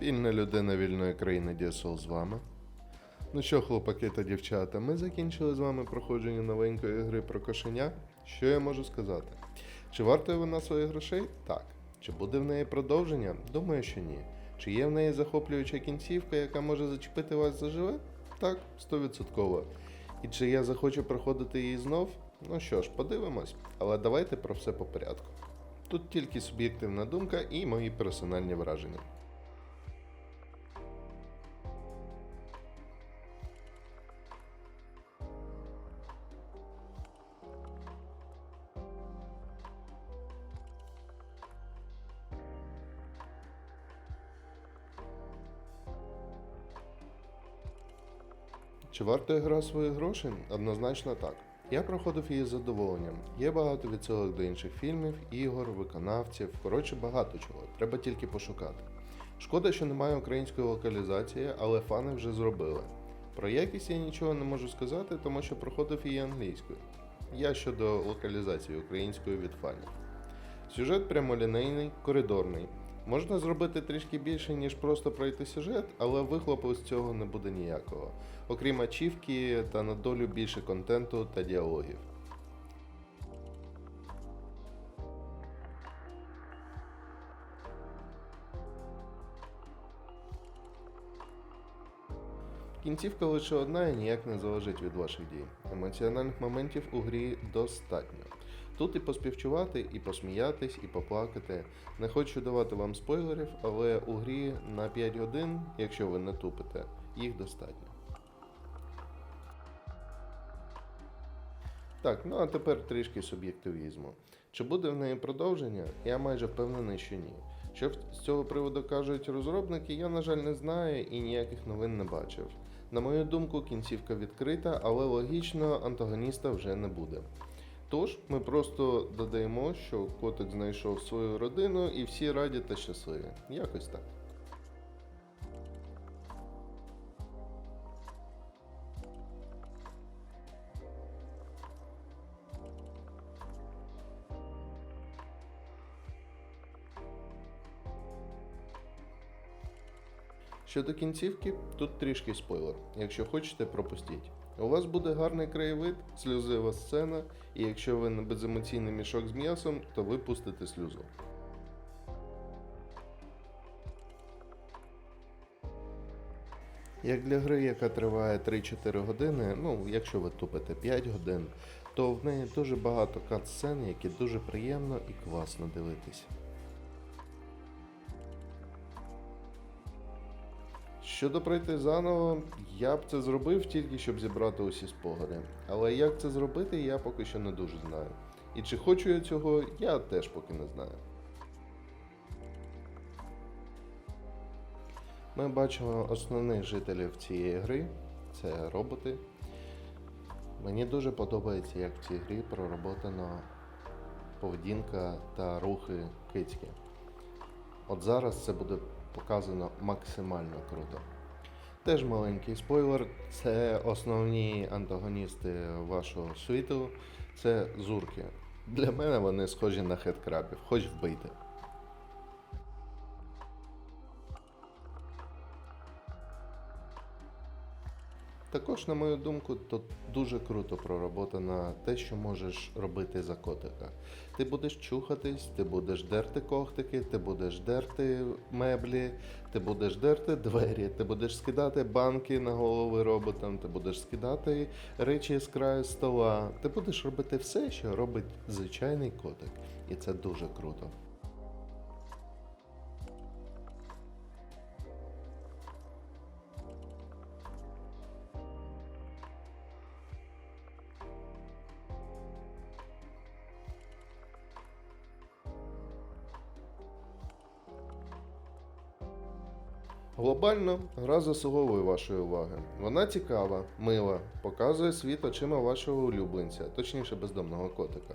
Вільна людина вільної країни Діасол з вами. Ну що, хлопаки та дівчата, ми закінчили з вами проходження новенької гри про кошеня. Що я можу сказати? Чи вартує вона своїх грошей? Так. Чи буде в неї продовження? Думаю, що ні. Чи є в неї захоплююча кінцівка, яка може зачепити вас заживе? Так, 100%. І чи я захочу проходити її знов? Ну що ж, подивимось, але давайте про все по порядку. Тут тільки суб'єктивна думка і мої персональні враження. Чи вартує гра свої гроші? Однозначно так. Я проходив її з задоволенням. Є багато відсилок до інших фільмів, ігор, виконавців, коротше багато чого. Треба тільки пошукати. Шкода, що немає української локалізації, але фани вже зробили. Про якість я нічого не можу сказати, тому що проходив її англійською. Я щодо локалізації української від фанів. Сюжет прямолінейний, коридорний. Можна зробити трішки більше, ніж просто пройти сюжет, але вихлопу з цього не буде ніякого. Окрім ачівки та на долю більше контенту та діалогів. Кінцівка лише одна і ніяк не залежить від ваших дій. Емоціональних моментів у грі достатньо. Тут і поспівчувати, і посміятись, і поплакати. Не хочу давати вам спойлерів, але у грі на 5 годин, якщо ви не тупите, їх достатньо. Так, ну а тепер трішки суб'єктивізму. Чи буде в неї продовження? Я майже впевнений, що ні. Що з цього приводу кажуть розробники, я, на жаль, не знаю і ніяких новин не бачив. На мою думку, кінцівка відкрита, але логічно антагоніста вже не буде. Тож ми просто додаємо, що котик знайшов свою родину і всі раді та щасливі. Якось так. Щодо кінцівки, тут трішки спойлер. Якщо хочете, пропустіть. У вас буде гарний краєвид, сльозива сцена, і якщо ви не беземоційний мішок з м'ясом, то ви пустите сльозу. Як для гри, яка триває 3-4 години, ну якщо ви тупите 5 годин, то в неї дуже багато кат-сцен, які дуже приємно і класно дивитись. Щодо пройти заново, я б це зробив тільки щоб зібрати усі спогади. Але як це зробити, я поки що не дуже знаю. І чи хочу я цього, я теж поки не знаю. Ми бачимо основних жителів цієї гри це роботи. Мені дуже подобається, як в цій грі пророботана поведінка та рухи кицьки. От зараз це буде показано максимально круто. Теж маленький спойлер, це основні антагоністи вашого світу, це зурки. Для мене вони схожі на хедкрабів, хоч вбийте. Також, на мою думку, тут дуже круто пророботано те, що можеш робити за котика. Ти будеш чухатись, ти будеш дерти когтики, ти будеш дерти меблі, ти будеш дерти двері, ти будеш скидати банки на голови роботам, ти будеш скидати речі з краю стола. Ти будеш робити все, що робить звичайний котик. І це дуже круто. Глобально гра заслуговує вашої уваги. Вона цікава, мила, показує світ очима вашого улюбленця, точніше бездомного котика.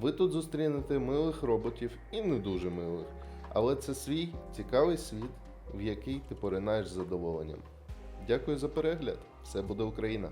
Ви тут зустрінете милих роботів і не дуже милих, але це свій цікавий світ, в який ти поринаєш з задоволенням. Дякую за перегляд! Все буде Україна!